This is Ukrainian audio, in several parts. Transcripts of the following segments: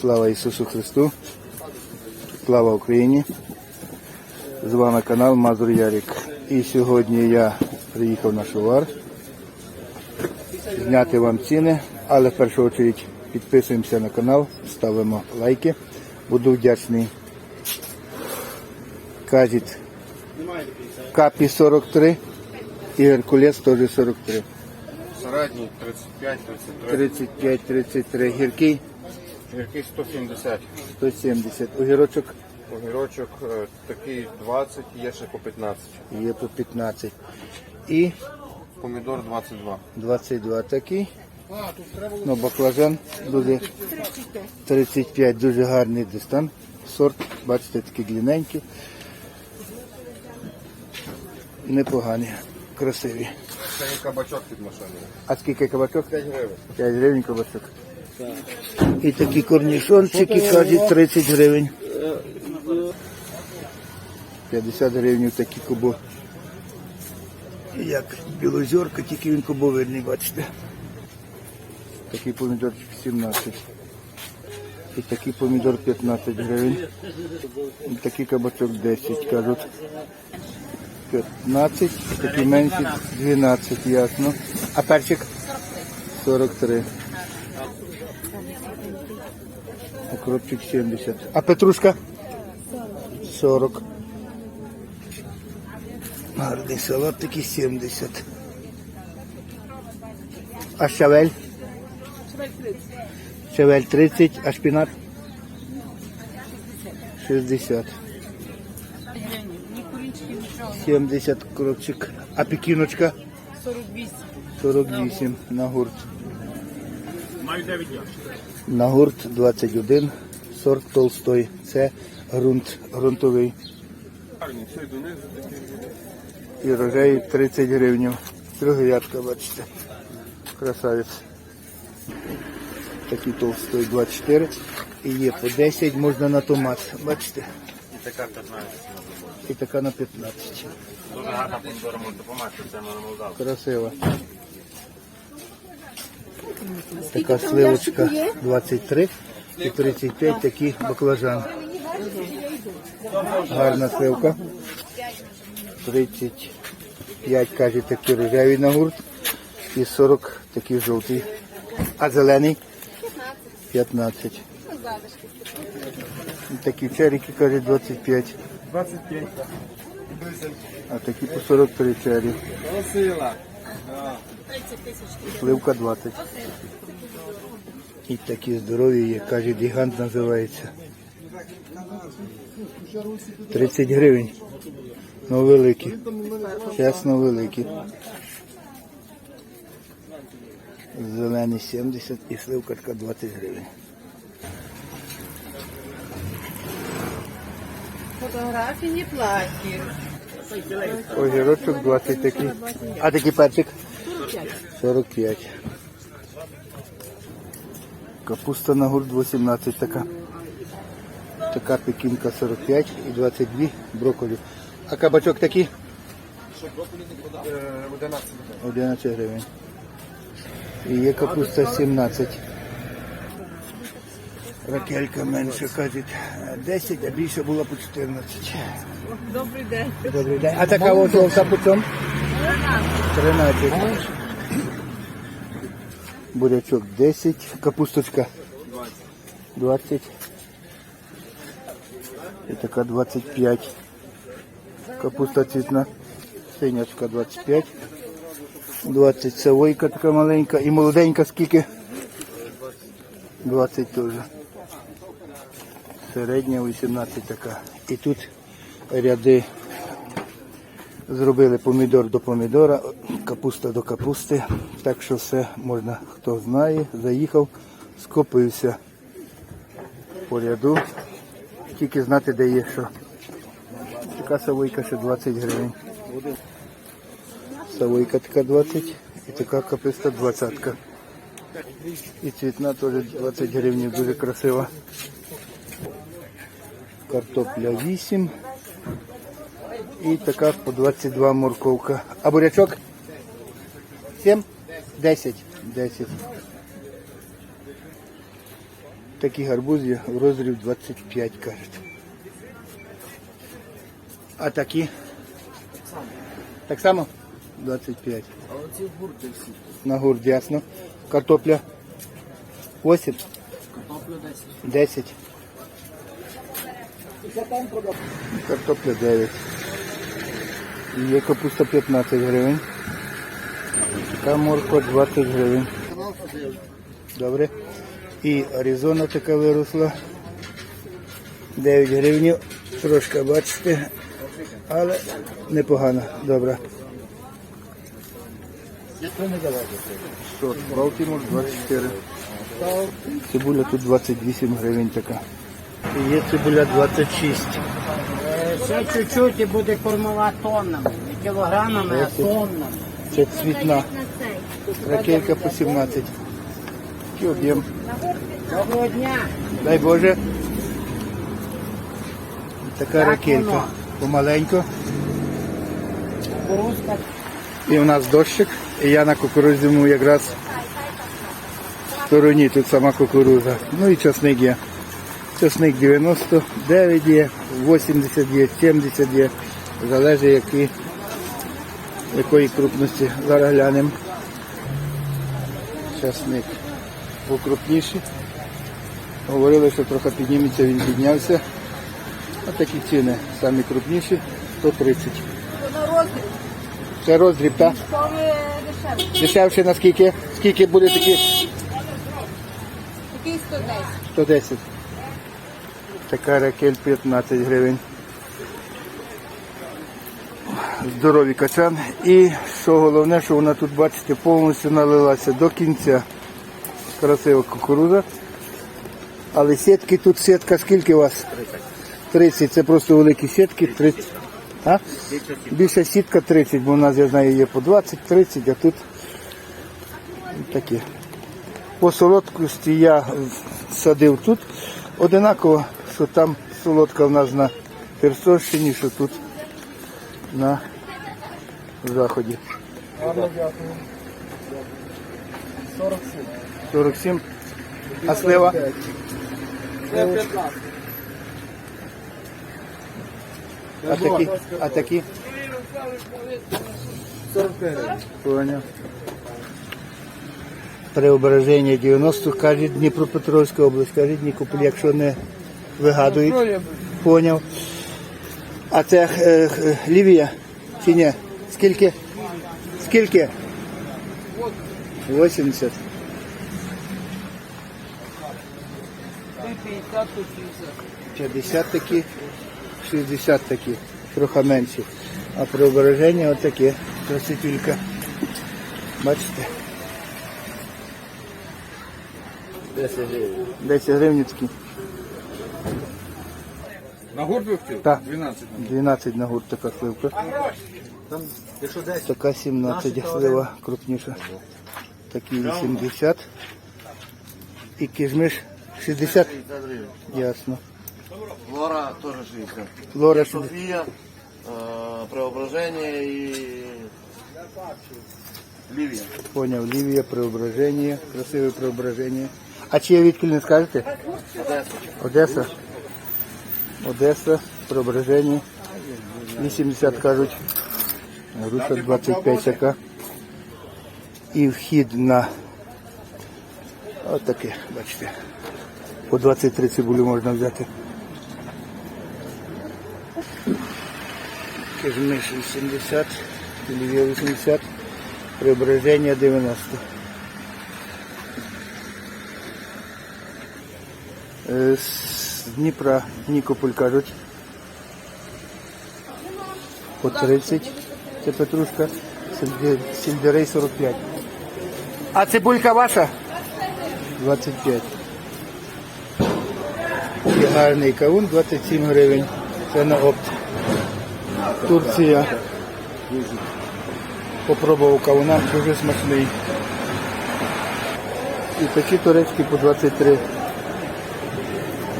Слава Ісусу Христу! Слава Україні! З вами канал Мазур Ярік. І сьогодні я приїхав на Шувар зняти вам ціни, але в першу чергу підписуємося на канал, ставимо лайки. Буду вдячний. Кажіть Капі 43 і Геркулес теж 43. Середній 35-33. 35-33. Гіркий Гіркий 170. 170. Огірочок Огірочок е, такий 20, є ще по 15. є по 15. І Помідор 22. 22 такий. Ну, баклажан буде 35, дуже гарний дистан. Сорт, бачите, такий длинненький. Непогані, красиві. Це є кабачок під машиною. А скільки кабачок? 5 гривень. 5 гривень кабачок. І такі корнішончики, кажуть, 30 гривень. 50 гривень такі кубо. Як білозерка, тільки він кубовидний, бачите. Такий помідорчик 17. І такий помідор 15 гривень. І такий кабачок 10, кажуть. 15, такі менші 12, ясно. А перчик? 43. Укропчик 70. А петрушка? 40. Гарний салат такий 70. А щавель? Щавель 30, а шпінат? 60. 70 кропчик. А пекіночка? 48. 48 на гурт. На гурт 21, сорт толстой. Це ґрунт, ґрунтовий. І рожей 30 гривень. Трьохрядка, бачите. Красавець. Такий толстой 24. І є по 10, можна на томат. Бачите? І така 15. І така на 15. Дуже гарна помідора допомагати, це на Красиво. Така сливочка 23 і 35 такий баклажан. Гарна сливка. 35, каже, такі рожеві на гурт. І 40 такий жовтий. А зелений? 15. І такі черіки, каже, 25. 25. А такі по 43 чері. Сила. Сливка 20. І такі здорові є, каже, гігант називається. 30 гривень. Ну великі. Чесно великі. Зелений 70 і сливка така 20 гривень. Фотографії платі. Огірочок 20 такий. А такий перчик? 45. Капуста на гурт 18 така. Така пекінка 45 і 22 брокколі. А кабачок такий? 11. 11 гривень. І є капуста 17. Ракелька менше, кажуть, 10, а більше було по 14. Добрий день. Добрий день. А така ось овса по чому? 13. Бурячок 10, капусточка 20. І така 25. Капуста цвітна. Синячка 25. 20 савойка така маленька. І молоденька скільки? 20 теж. Середня 18 така. І тут ряди зробили помідор до помідора, капуста до капусти. Так що все можна, хто знає, заїхав, скопився по ряду. Тільки знати, де є що. Така савойка ще 20 гривень. Савойка така 20 і така капуста 20. І цвітна теж 20 гривень, дуже красива. Картопля 8. І така по 22 морковка. А бурячок? 7? 10. 10. Такі гарбузи в розрів 25 кажуть. А такі? Так само? 25. А оці гурти всі. На гурт ясно. Картопля 8, Картоплю 10. 10. Картопля 9. Є капуста 15 гривень. Така морква 20 гривень. Добре. І Аризона така виросла. 9 гривень. Трошки бачите. Але непогано. Добре. Сорт Балтімор 24. Цибуля тут 28 гривень така. І є цибуля 26. Е, Ще чуть-чуть і буде кормова тоннами. Не кілограмами, а тоннами. Це цвітна. Ракелька по 17. Який об'єм. Доброго дня. Дай Боже. Така Так ракелька. Помаленько. І у нас дощик. І я на кукурудзяному якраз в стороні тут сама кукуруза. Ну і часник є. Часник 99 є, 80 є, 70 є. Залежить які, якої крупності. Зараз глянемо. Часник покрупніший. Говорили, що трохи підніметься, він піднявся. Ось такі ціни, самі крупніші, 130. Це роздріб, так? Дешевше на скільки? Скільки буде такі? Такий 110. 110. Така ракель 15 гривень. Здоровий качан. І що головне, що вона тут, бачите, повністю налилася до кінця. Красива кукурудза. Але сітки тут сітка скільки у вас? 30. Це просто великі сітки. 30. А? Більша сітка 30, бо у нас, я знаю, є по 20-30, а тут такі. По солодкості я садив тут. Одинаково, що там солодка в нас на Херсонщині, що тут на заході. 47. А слива? А такі? А такі? 45 Понял. Преображення 90, каже Дніпропетровська область, каже Нікополь, якщо не вигадують. Поняв. А це е, е, Лівія чи ні? Скільки? Скільки? 80. 50 50 такі, 60 такі, трохи менші. А преображення отаке, красотілька. Бачите? 10 гривень. 10 гривень такі. На гурт ви? Так. 12. 12 на гурт така сливка. Там, якщо 10. Така 17 слива крупніша. Такі 80. І кишмиш 60. Ясно. Лора теж 60. Лора 60. Софія, е, Преображення і Лівія. Поняв, Лівія, преображення, красиве преображення. А чи є відкіль не скажете? Одеса. Одеса. Одеса, преображення. 80 кажуть. Груша 25 така. І вхід на отаке, бачите. По 23 цибулю можна взяти. Кижмиш 80, Лівія 80, преображення 90. Е, З Дніпра Нікополь кажуть. По 30. Це петрушка. Сельде- Сельдерей 45. А цибулька ваша? 25. І гарний кавун 27 гривень. Це на опт. Турція. Попробував кавуна, дуже смачний. І такі турецькі по 23.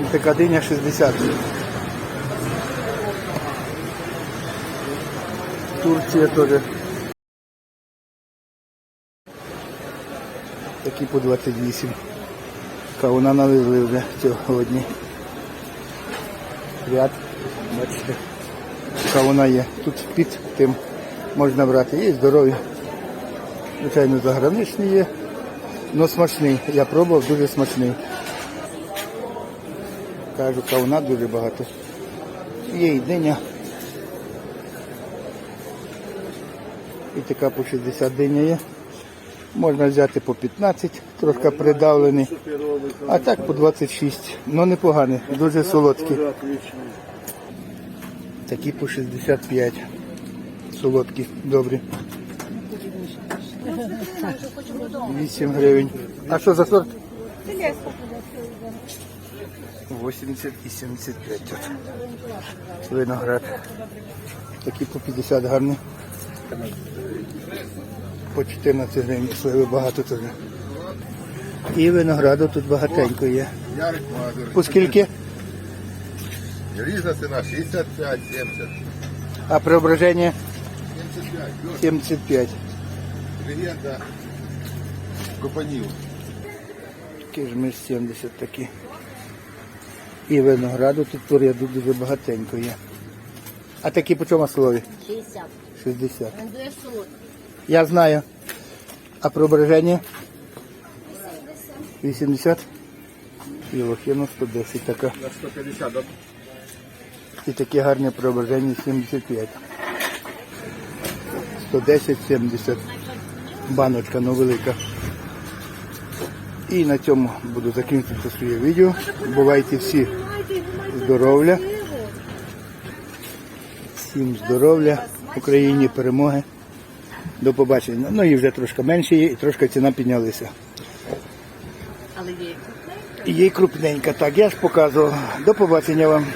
І така диня 60. Турція теж. Такі по 28. Кавуна навезли вже сьогодні. Ряд, бачите. Кавуна є. Тут під тим можна брати. Є здорові. Звичайно, заграничний є. але смачний. Я пробував, дуже смачний. Кажу, кавуна дуже багато. Є і диня. І така по 60 диня є. Можна взяти по 15, трошки придавлений. А так по 26. Ну непогані, дуже солодкі. Такі по 65. Солодкі, добрі. 8 гривень. А що за сорт? 80 і 75 тут. Виноград. Такі по 50 гарні. По 14 гривень сливи багато теж. І винограду тут багатенько є. По скільки? Різна ціна 65, 70. А преображення 75. 75. Легенда Копанів. Кижмиш 70 такі. І винограду тут по ряду дуже багатенько є. А такі по чому слові? 60. 60. Він солодкий. Я знаю. А преображення? 80. І лохину 110 така. На 150, да? І такі гарні преображення 75. 110, 70. Баночка, ну велика. І на цьому буду закінчити своє відео. Бувайте всі здоров'я. Всім здоров'я, Україні перемоги. До побачення. Ну і вже трошки менше є, і трошки ціна піднялася. Але є. крупненька. є крупненька, так, я ж показував. До побачення вам.